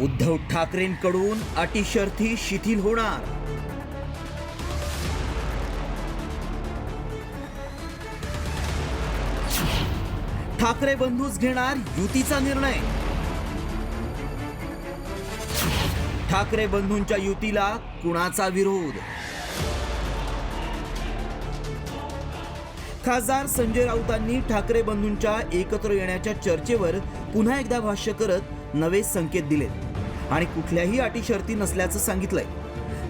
उद्धव ठाकरेंकडून अटीशर्थी शिथिल होणार. ठाकरे बंधूच घेणार युतीचा निर्णय. ठाकरे बंधूंच्या युतीला कुणाचा विरोध? खासदार संजय राऊतांनी ठाकरे बंधूंच्या एकत्र येण्याच्या चर्चेवर पुन्हा एकदा भाष्य करत नवे संकेत दिलेत. आणि कुठल्याही अटी शर्ती नसल्याचं सांगितलंय.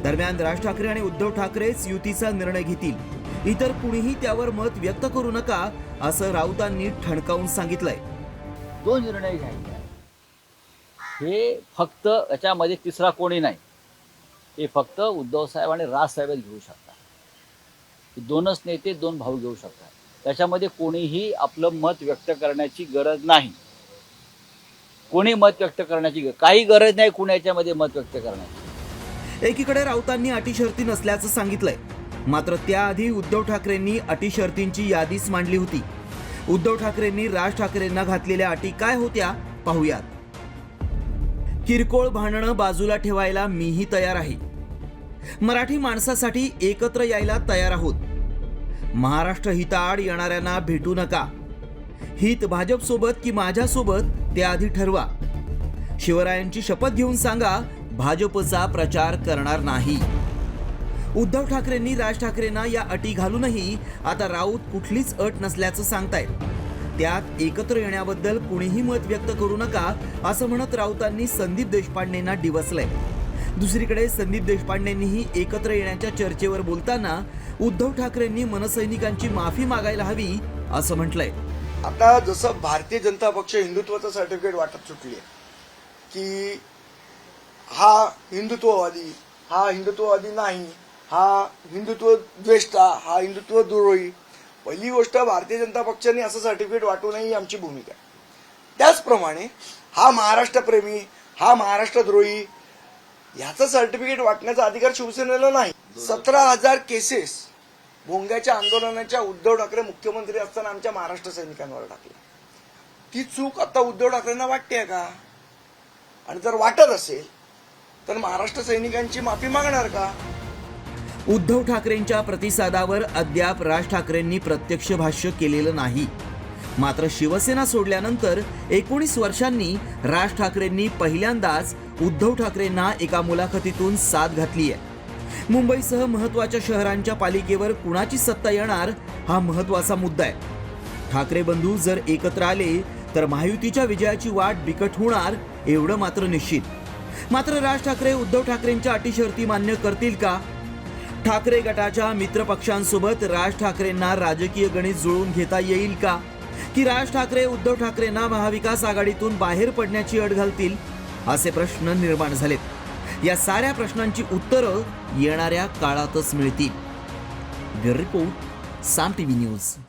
दरम्यान राज ठाकरे आणि उद्धव ठाकरेच युतीचा निर्णय घेतील. इतर कुणीही त्यावर मत व्यक्त करू नका असं राऊतांनी ठणकावून सांगितलंय. दोन निर्णय घ्यायचे हे फक्त याच्यामध्ये तिसरा कोणी नाही. हे फक्त उद्धव साहेब आणि राजसाहेबच घेऊ शकतात. दोनच नेते दोन भाऊ घेऊ शकतात. त्याच्यामध्ये कोणीही आपलं मत व्यक्त करण्याची गरज नाही. कोणी मत व्यक्त करण्याची ग- काही गरज नाही कुणाच्यामध्ये याच्यामध्ये मत व्यक्त करण्याची. एकीकडे राऊतांनी अटी शर्ती नसल्याचं सांगितलंय. मात्र त्याआधी उद्धव ठाकरेंनी अटी शर्तींची यादीच मांडली होती. उद्धव ठाकरेंनी राज ठाकरेंना घातलेल्या अटी काय होत्या पाहूयात. किरकोळ भांडणं बाजूला ठेवायला मीही तयार आहे. मराठी माणसासाठी एकत्र यायला तयार आहोत. महाराष्ट्र हिताआड येणाऱ्यांना भेटू नका. हित भाजपसोबत की माझ्यासोबत आधी ठरवा. शिवरायांची शपथ घेऊन सांगा भाजपचा प्रचार करणार नाही. उद्धव ठाकरेंनी राज ठाकरेंना या अटी घालूनही आता राऊत कुठलीच अट नसल्याचं सांगतायत. त्यात एकत्र येण्याबद्दल कुणीही मत व्यक्त करू नका असं म्हणत राऊतांनी संदीप देशपांडेंना डिवसलंय. दुसरीकडे संदीप देशपांडेंनीही एकत्र येण्याच्या चर्चेवर बोलताना उद्धव ठाकरेंनी मनसैनिकांची माफी मागायला हवी असं म्हटलंय. आता जसं भारतीय जनता पक्ष हिंदुत्वाचं सर्टिफिकेट वाटत सुटली आहे की हा हिंदुत्ववादी हा हिंदुत्ववादी नाही हा हिंदुत्व द्वेष्टा हा हिंदुत्व द्रोही पहिली गोष्ट भारतीय जनता पक्षाने असं सर्टिफिकेट वाटू नये ही आमची भूमिका आहे. त्याचप्रमाणे हा महाराष्ट्रप्रेमी हा महाराष्ट्रद्रोही ह्याचं सर्टिफिकेट वाटण्याचा अधिकार शिवसेनेला नाही. सतरा हजार केसेस भोंग्याच्या आंदोलनाच्या उद्धव ठाकरे मुख्यमंत्री असताना आमच्या महाराष्ट्र सैनिकांवर टाकली. ती चूक आता उद्धव ठाकरेंना वाटते का? आणि जर वाटत असेल तर महाराष्ट्र सैनिकांची माफी मागणार का? उद्धव ठाकरेंच्या प्रतिसादावर अद्याप राज ठाकरेंनी प्रत्यक्ष भाष्य केलेलं नाही. मात्र शिवसेना सोडल्यानंतर एकोणीस वर्षांनी राज ठाकरेंनी पहिल्यांदाच उद्धव ठाकरेंना एका मुलाखतीतून साथ घातली आहे मुंबईसह महत्त्वाच्या शहरांच्या पालिकेवर कुणाची सत्ता येणार हा महत्त्वाचा मुद्दा आहे. ठाकरे बंधू जर एकत्र आले तर महायुतीच्या विजयाची वाट बिकट होणार एवढं मात्र निश्चित. मात्र राज ठाकरे उद्धव ठाकरेंच्या अटी शर्ती मान्य करतील का? ठाकरे गटाच्या मित्रपक्षांसोबत राज ठाकरेंना राजकीय गणित जुळवून घेता येईल का? की राज ठाकरे उद्धव ठाकरेंना महाविकास आघाडीतून बाहेर पडण्याची अट घालतील? असे प्रश्न निर्माण झालेत. या साऱ्या प्रश्नांची उत्तरं येणाऱ्या काळातच मिळतील. Bureau report Saam TV news.